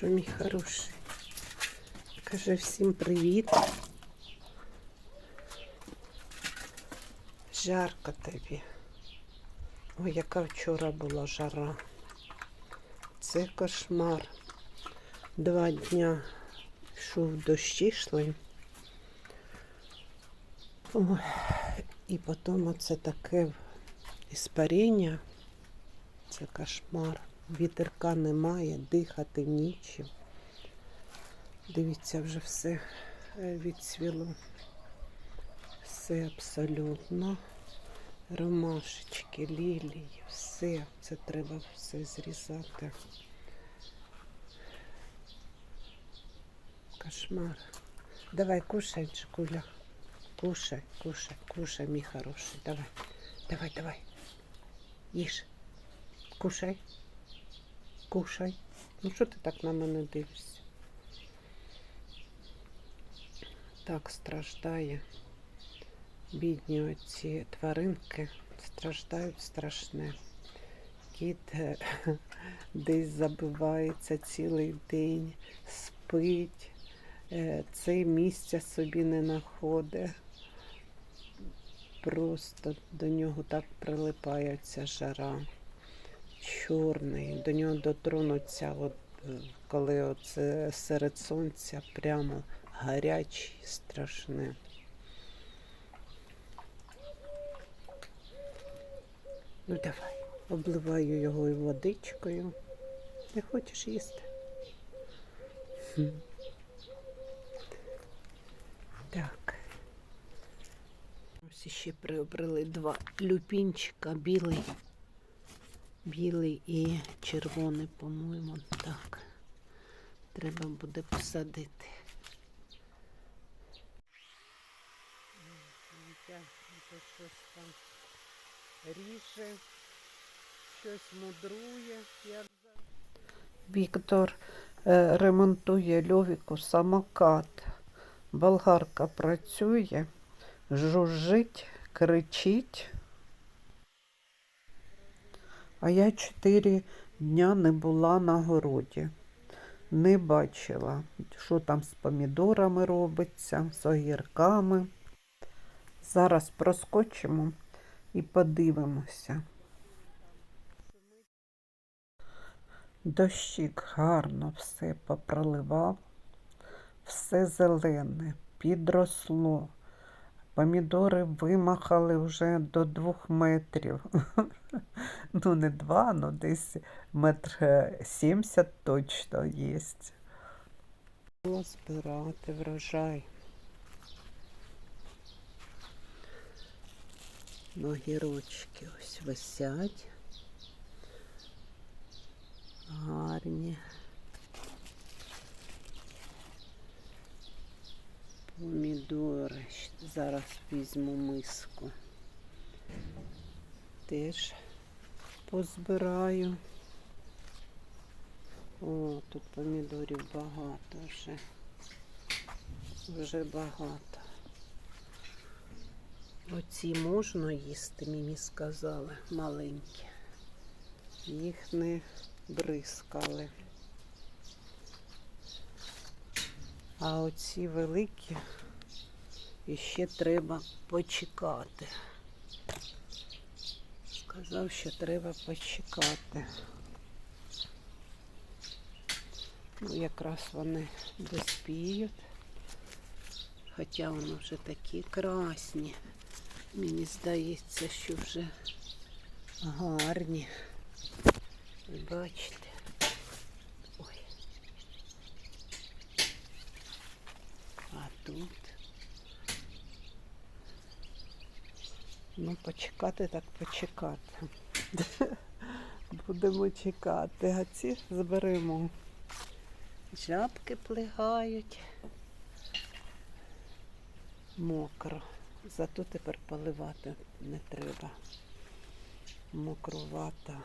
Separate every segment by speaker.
Speaker 1: що, мій хороший? Каже всім привіт. Жарко тобі. Ой, яка вчора була жара. Це кошмар. Два дня йшов дощ йшли. Ой, і потім оце таке іспаріння. Це кошмар. Вітерка немає, дихати нічим. Дивіться, вже все е, відцвіло. Все абсолютно. Ромашечки, лілії, все. Це треба все зрізати. Кошмар. Давай, кушай, Джикуля. Кушай, кушай, кушай, мій хороший. Давай, давай, давай. Їж. Кушай. Кушай. Ну що ти так на мене дивишся? Так страждає. Бідні оці тваринки страждають страшне. Кіт е, десь забивається цілий день, спить, е, це місця собі не знаходить. Просто до нього так прилипає ця жара. Чорний, до нього дотронуться, от, е, коли оце серед сонця прямо гарячий, страшне. Ну давай, обливаю його водичкою. Не хочеш їсти? Хм. Так. Ось ще приобрели два люпінчика, білий, білий і червоний, по-моєму. Так. Треба буде посадити. Це щось там ріже, щось мудрує. Як Віктор е, ремонтує льовіку самокат. Болгарка працює, жужжить, кричить. А я чотири дня не була на городі. Не бачила, що там з помідорами робиться, з огірками. Зараз проскочимо і подивимося. Дощик гарно все попроливав, все зелене, підросло. Помідори вимахали вже до двох метрів. Ну, не два, ну десь метр сімдесят точно є. Збирати врожай. Огірочки ось висять. Гарні. Помідори. Зараз візьму миску. Теж позбираю. О, тут помідорів багато вже. Вже багато. Оці можна їсти, мені сказали, маленькі. Їх не бризкали. А оці великі іще треба почекати. Сказав, що треба почекати. Ну, якраз вони доспіють. Хоча вони вже такі красні. Мені здається, що вже гарні. Бачите. Ой. А тут. Ну, почекати так почекати. Будемо чекати, а ці зберемо. Жабки плигають. Мокро. Зато тепер поливати не треба. Мокрувата.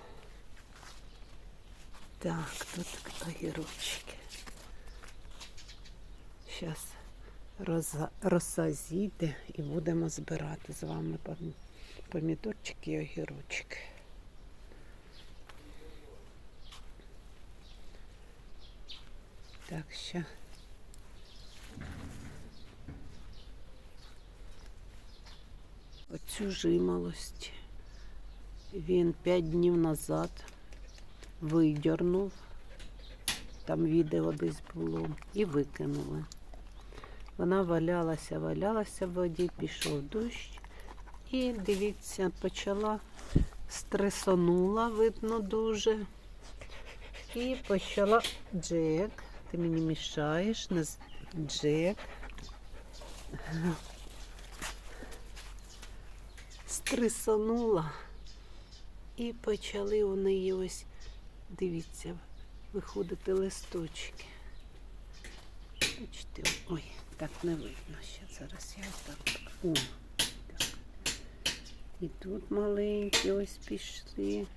Speaker 1: Так, тут огірочки. Зараз роса, роса і будемо збирати з вами пом- помідорчики і огірочки. Так, ще. Оцю жимолость він п'ять днів назад видернув. Там відео десь було, і викинули. Вона валялася, валялася в воді, пішов дощ. І дивіться, почала стресонула, видно, дуже. І почала Джек. Ти мені мішаєш, не Джек. Стресонула. І почали у неї ось, дивіться, виходити листочки. Бачите, ой, так не видно. Ще зараз я так. О, так. І тут маленькі ось пішли.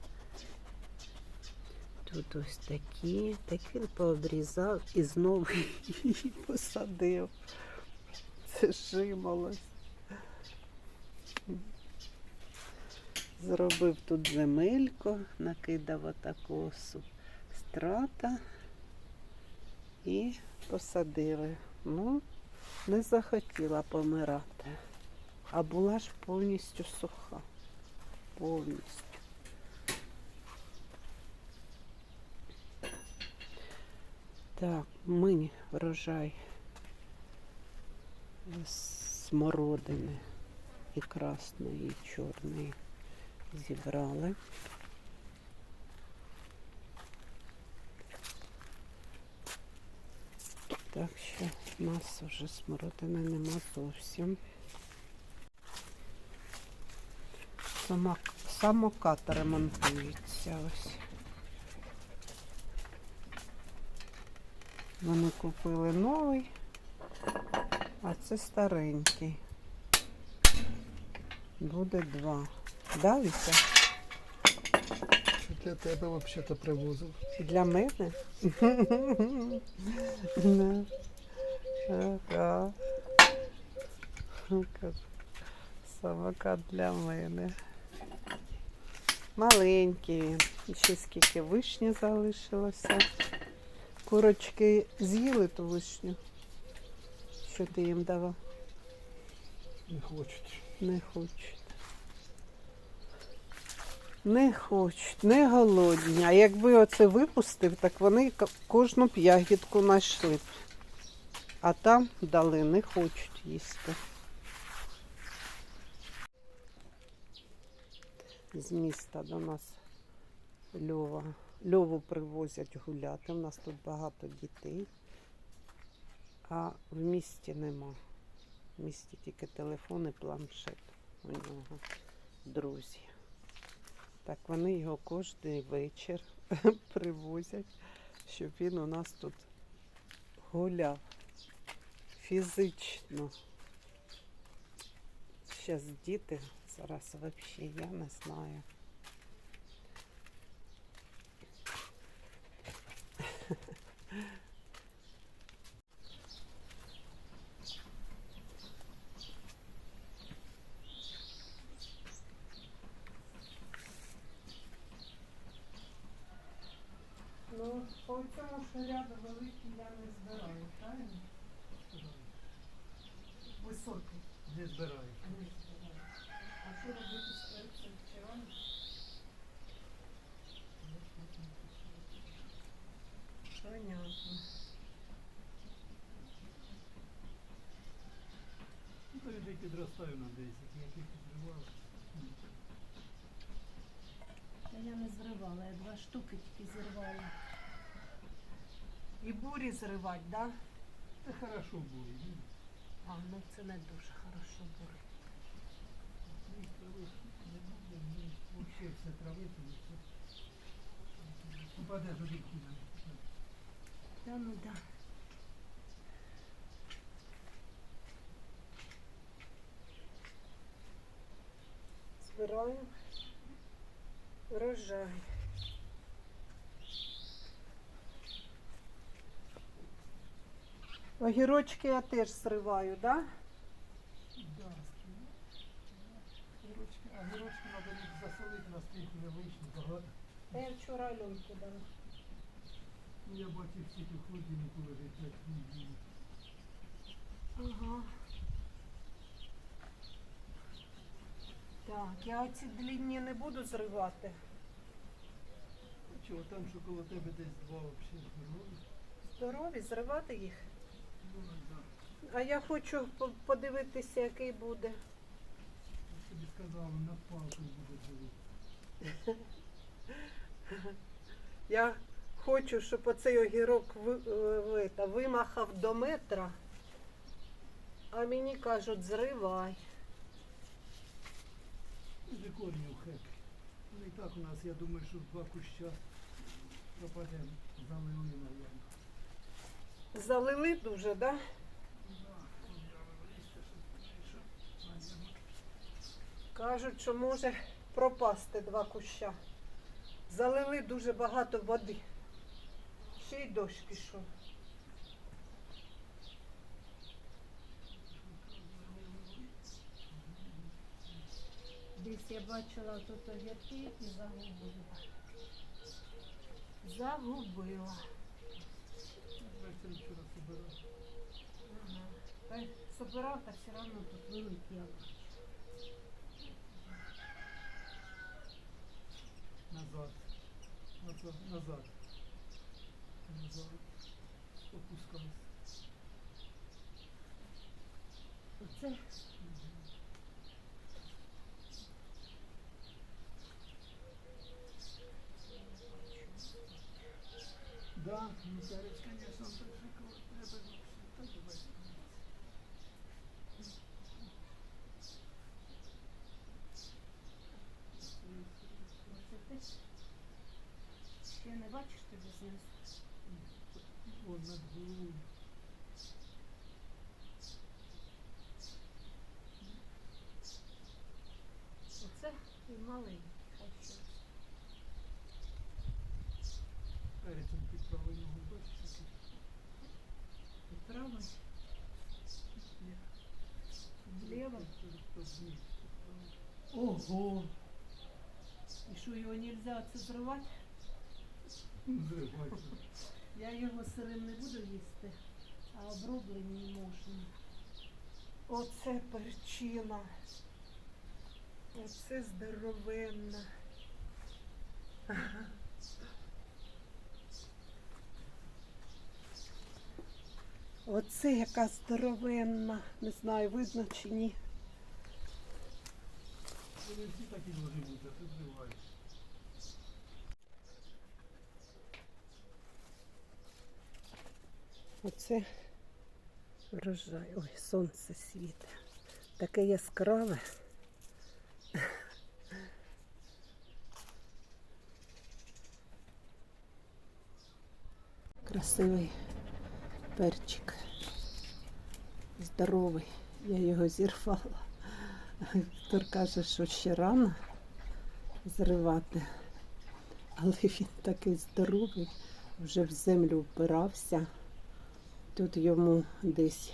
Speaker 1: Тут ось такі. Так він пообрізав і знову її посадив. Це жимолось. Зробив тут земельку, накидав отаку страта і посадили. Ну, не захотіла помирати, а була ж повністю суха. Повністю. Так, ми врожай смородини і красної, і чорної зібрали. Так що в нас вже смородини нема зовсім. Самокат ремонтується ось. Вони купили новий, а це старенький. Буде два. Да?
Speaker 2: Для тебе взагалі-то привозив.
Speaker 1: Для мене? Ага. Самокат для мене. Маленький він. Ще скільки вишні залишилося. Курочки з'їли ту вишню. Що ти їм давав?
Speaker 2: Не хочуть.
Speaker 1: Не хочуть. Не хочуть, не голодні. А якби оце випустив, так вони кожну б ягідку знайшли б. А там дали, не хочуть їсти. З міста до нас Льова. Льову привозять гуляти. У нас тут багато дітей, а в місті нема. В місті тільки телефон і планшет у нього, друзі. Так вони його кожен вечір привозять, щоб він у нас тут гуляв фізично. Зараз діти, зараз взагалі я не знаю. Ну, по цьому шаряду великий я не збираю, правильно? Високий.
Speaker 2: Не збираю.
Speaker 1: не збираю. А що робити з перцем? Понятно.
Speaker 2: Ну, то людей підростаю на 10, я тільки зривав.
Speaker 1: Та я не зривала, я два штуки тільки зірвала. І бурі зривати, так? Да?
Speaker 2: Це хорошо було.
Speaker 1: А, ну це не дуже хорошо
Speaker 2: буде. Попаде до ріки.
Speaker 1: Та ну да. Збираємо врожай. Огірочки я теж зриваю, так? Да?
Speaker 2: Да, скину. Гірочки, а треба їх засолити, на скільки не вийшло багато.
Speaker 1: Та я вчора Альонку дала.
Speaker 2: Ну, я бачив всі тут холодильнику лежить 5 хвилин.
Speaker 1: Ага. Так, я оці длінні не буду зривати.
Speaker 2: А чого, там, що коло тебе десь два взагалі здорові?
Speaker 1: Здорові, зривати їх. А я хочу подивитися, який буде.
Speaker 2: Я тобі сказав, на палку буде живити.
Speaker 1: Я хочу, щоб оцей огірок е, вимахав до метра, а мені кажуть, зривай.
Speaker 2: Дуже корнів хек. Ну і так у нас, я думаю, що два куща пропадемо. Залили, мабуть.
Speaker 1: Залили дуже, да?
Speaker 2: Да.
Speaker 1: Кажуть, що може пропасти два куща. Залили дуже багато води. Ще й дощ пішов. Десь я бачила тут огірки і загубила. Загубила.
Speaker 2: Ввечері вчора собирав.
Speaker 1: Ага. Та й собирав, та все одно тут вилетіло.
Speaker 2: Назад. Назад. Назад. Назад. Опускайся.
Speaker 1: Оце
Speaker 2: Да, ну перець, конечно, он так шикарно. Треба вообще так давай.
Speaker 1: Оце ти ще не бачиш тобі знизу?
Speaker 2: Вон над головою.
Speaker 1: Оце і маленький. Хай ще.
Speaker 2: Перець он під правою ногу бачиш, який?
Speaker 1: І правий, вліво.
Speaker 2: Тут вниз.
Speaker 1: Ого! І що його нельзя це зривати? Я його сирим не буду їсти, а оброблені можна. Оце перчина. Оце здоровенна. Ага. Оце яка здоровенна. Не знаю, видно чи ні.
Speaker 2: Вони всі такі должны бути, а ти зриваєш.
Speaker 1: Оце врожай. Ой, сонце світить. Таке яскраве. Красивий перчик. Здоровий. Я його зірвала. Віктор каже, що ще рано зривати. Але він такий здоровий, вже в землю впирався. Тут йому десь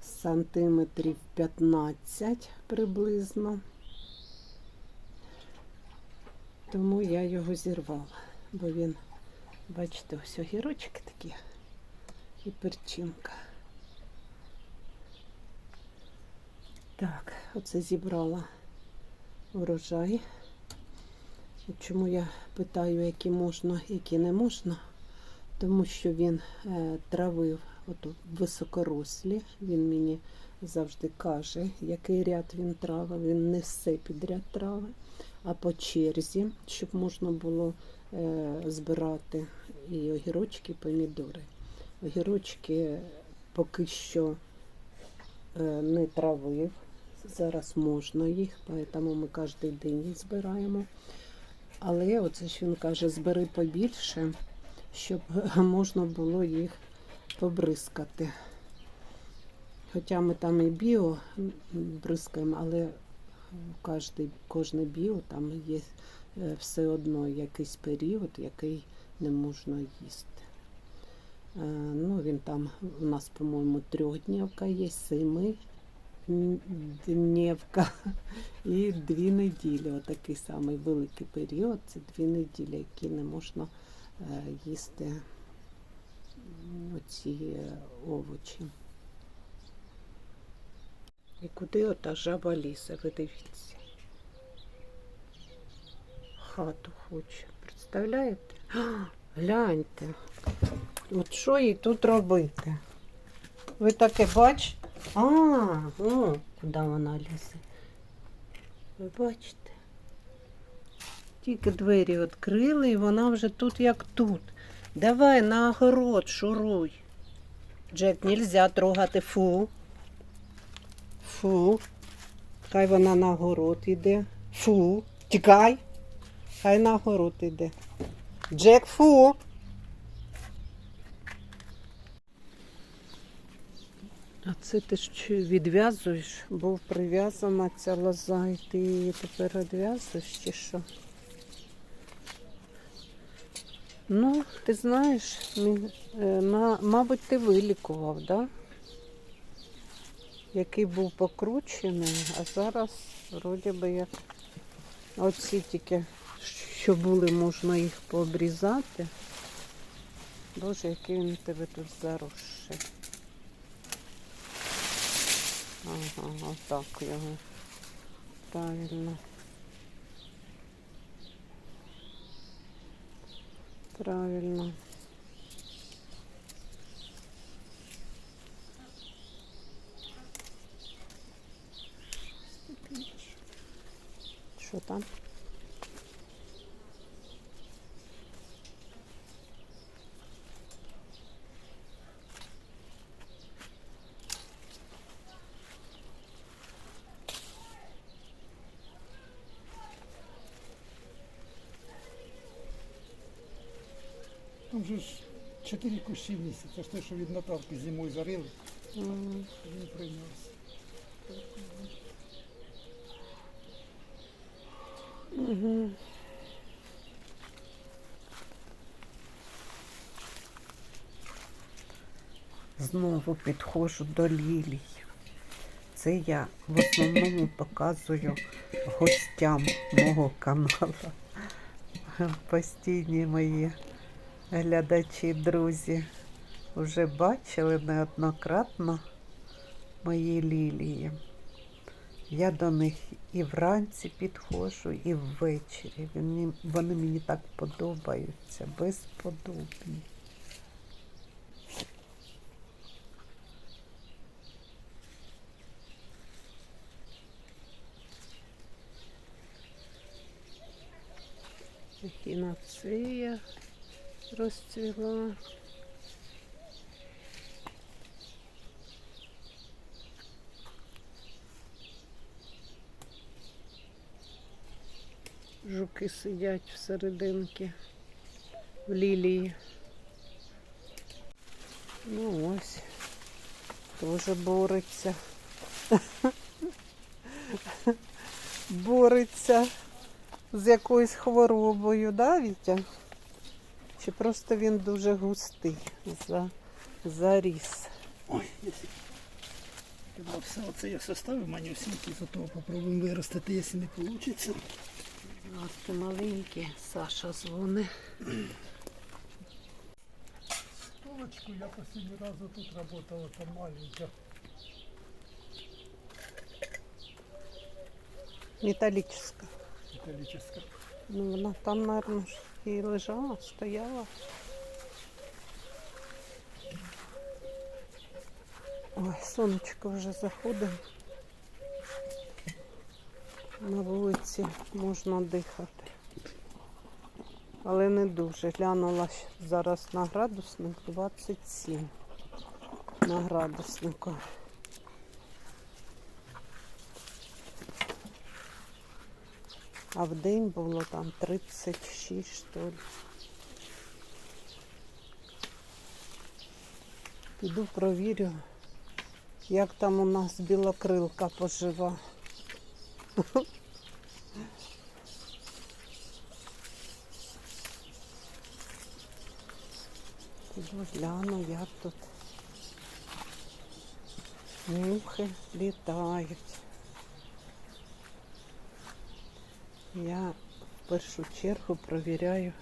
Speaker 1: сантиметрів 15 приблизно. Тому я його зірвала, бо він, бачите, ось огірочки такі і перчинка. Так, оце зібрала урожай. Чому я питаю, які можна, які не можна? тому що він е, травив ото високорослі. Він мені завжди каже, який ряд він травив. Він не все підряд трави, а по черзі, щоб можна було е, збирати і огірочки, і помідори. Огірочки поки що е, не травив. Зараз можна їх, тому ми кожен день їх збираємо. Але оце ж він каже, збери побільше щоб можна було їх побризкати. Хоча ми там і біо бризкаємо, але кожне, біо там є е, все одно якийсь період, який не можна їсти. Е, Ну, він там у нас, по-моєму, трьохднівка є, семи днівка і дві неділі. Отакий самий великий період. Це дві неділі, які не можна е, їсти оці е, овочі. І куди ота жаба лізе, ви дивіться. Хату хоче. Представляєте? Гляньте. От що їй тут робити? Ви таке бачите? А, о, куди вона лізе. Ви бачите? Тільки двері відкрили, і вона вже тут як тут. Давай на огород шуруй. Джек, нельзя трогати фу. Фу. Хай вона на огород іде. Фу. Тікай. Хай на огород іде. Джек, фу. А це ти ж відв'язуєш? Був прив'язана ця лоза, і ти її тепер відв'язуєш чи що? Ну, ти знаєш, е, ма- мабуть, ти вилікував? Да? Який був покручений, а зараз вроді би як оці тільки, що були, можна їх пообрізати. Боже, який він тебе тут заросший. Ага, отак його. Правильно. Правильно. Що там?
Speaker 2: Там же ж чотири кущі в місяць. Це ж те, що від Наталки зимою зарили,
Speaker 1: М,
Speaker 2: він.
Speaker 1: Мгм. Знову підходжу до лілій. Це я в основному показую гостям мого каналу. Постійні мої глядачі, друзі. Вже бачили неоднократно мої лілії. Я до них і вранці підходжу, і ввечері. Вони, вони мені так подобаються, безподобні. Ехінацея розцвіла. Жуки сидять всерединки в лілії. Ну ось, теж бореться. бореться з якоюсь хворобою, да, Вітя? Чи просто він дуже густий за, заріс.
Speaker 2: Ой, Треба все оце я составив манюсінький, з того попробуємо виростити, якщо не вийде.
Speaker 1: Ось ти маленький, Саша дзвони.
Speaker 2: Столочку я останній раз тут працював, там маленька.
Speaker 1: Металічна.
Speaker 2: Металічна.
Speaker 1: Ну, вона там, мабуть, і лежала, стояла. Ой, сонечко вже заходить. На вулиці можна дихати. Але не дуже. Глянула зараз на градусник 27 на градуснику. А в день було там 36, що ли. Піду провірю, як там у нас білокрилка пожива. Піду гляну, як тут мухи літають. Я в першу чергу провіряю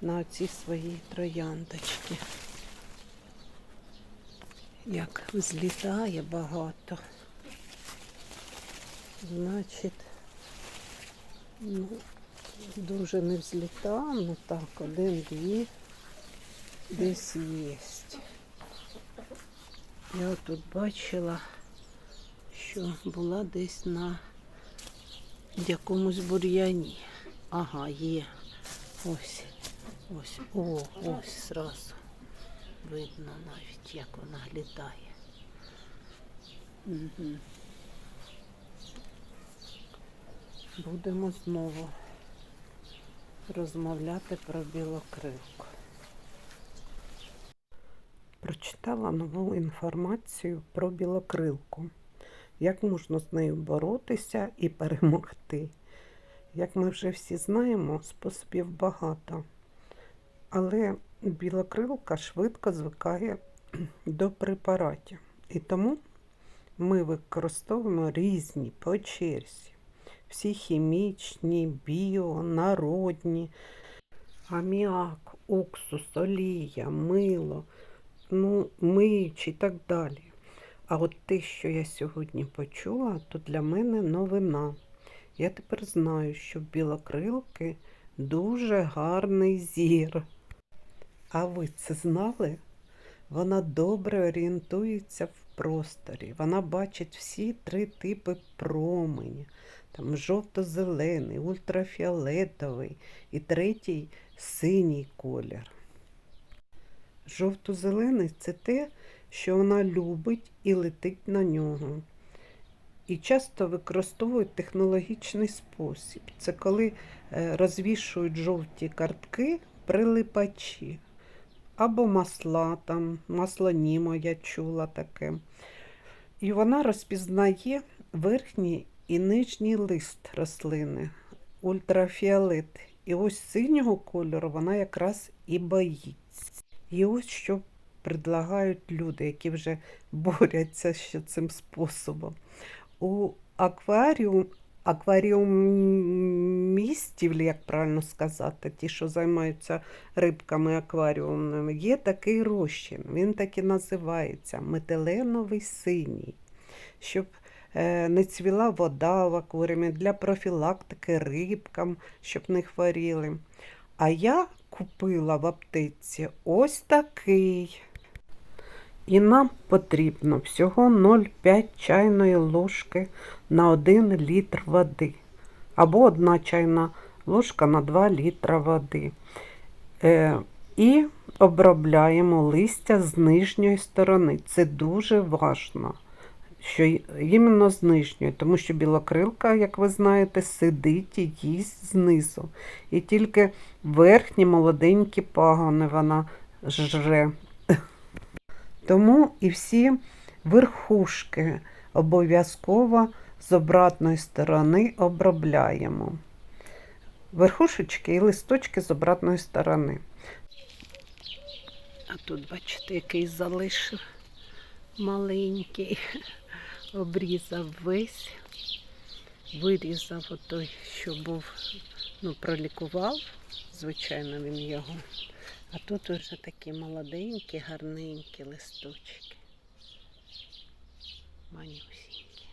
Speaker 1: на ці свої трояндочки. як злітає багато. Значить, ну, дуже не взлітав, ну так, один-дві десь є. Я тут бачила, що була десь на якомусь бур'яні. Ага, є. Ось. Ось. О, ось зразу. Видно навіть, як вона глядає. Угу. Будемо знову розмовляти про білокрилку. Прочитала нову інформацію про білокрилку. Як можна з нею боротися і перемогти? Як ми вже всі знаємо, способів багато. Але білокрилка швидко звикає до препаратів. І тому ми використовуємо різні по черзі. Всі хімічні, біо, народні, аміак, уксус, олія, мило, ну, миючі і так далі. А от те, що я сьогодні почула, то для мене новина. Я тепер знаю, що в білокрилки дуже гарний зір. А ви це знали? Вона добре орієнтується в просторі. Вона бачить всі три типи промені. Там жовто-зелений, ультрафіолетовий і третій синій колір. Жовто-зелений це те, що вона любить і летить на нього. І часто використовують технологічний спосіб. Це коли е, розвішують жовті картки прилипачі. Або масла, там, масло Німо, я чула таке. І вона розпізнає верхній і нижній лист рослини, ультрафіолет. І ось синього кольору вона якраз і боїться. І ось що предлагають люди, які вже борються ще цим способом. У акваріум, акваріумістів, як правильно сказати, ті, що займаються рибками акваріумними, є такий розчин. Він так і називається метиленовий синій. Щоб е, не цвіла вода в акваріумі для профілактики рибкам, щоб не хворіли. А я купила в аптеці ось такий. І нам потрібно всього 0,5 чайної ложки на 1 літр води. Або 1 чайна ложка на 2 літра води. Е, і обробляємо листя з нижньої сторони. Це дуже важливо, що іменно з нижньої, тому що білокрилка, як ви знаєте, сидить і їсть знизу. І тільки верхні молоденькі пагони вона жре. Тому і всі верхушки обов'язково з обратної сторони обробляємо. Верхушечки і листочки з обратної сторони. А тут, бачите, який залишив маленький, обрізав весь, вирізав отой, що був, ну, пролікував, звичайно, він його. А тут вже такі молоденькі, гарненькі листочки. Манюсінькі.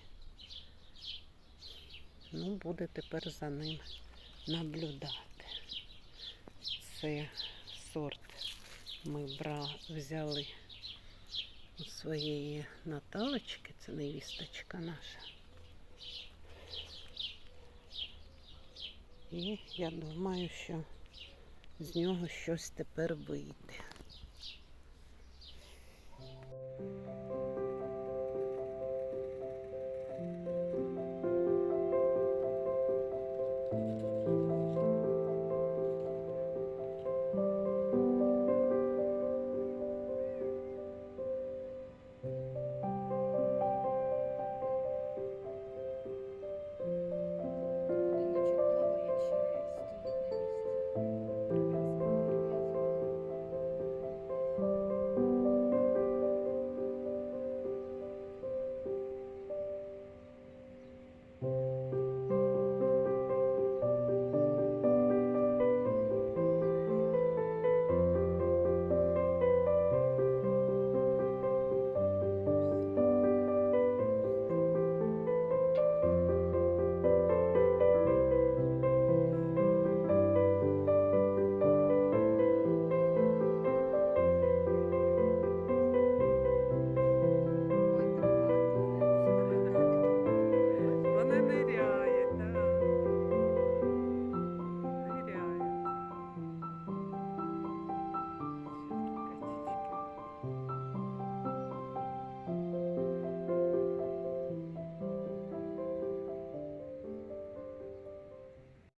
Speaker 1: Ну, буде тепер за ним наблюдати. Це сорт ми бра... взяли у своєї Наталочки, це невісточка наша. І я думаю, що з нього щось тепер вийде.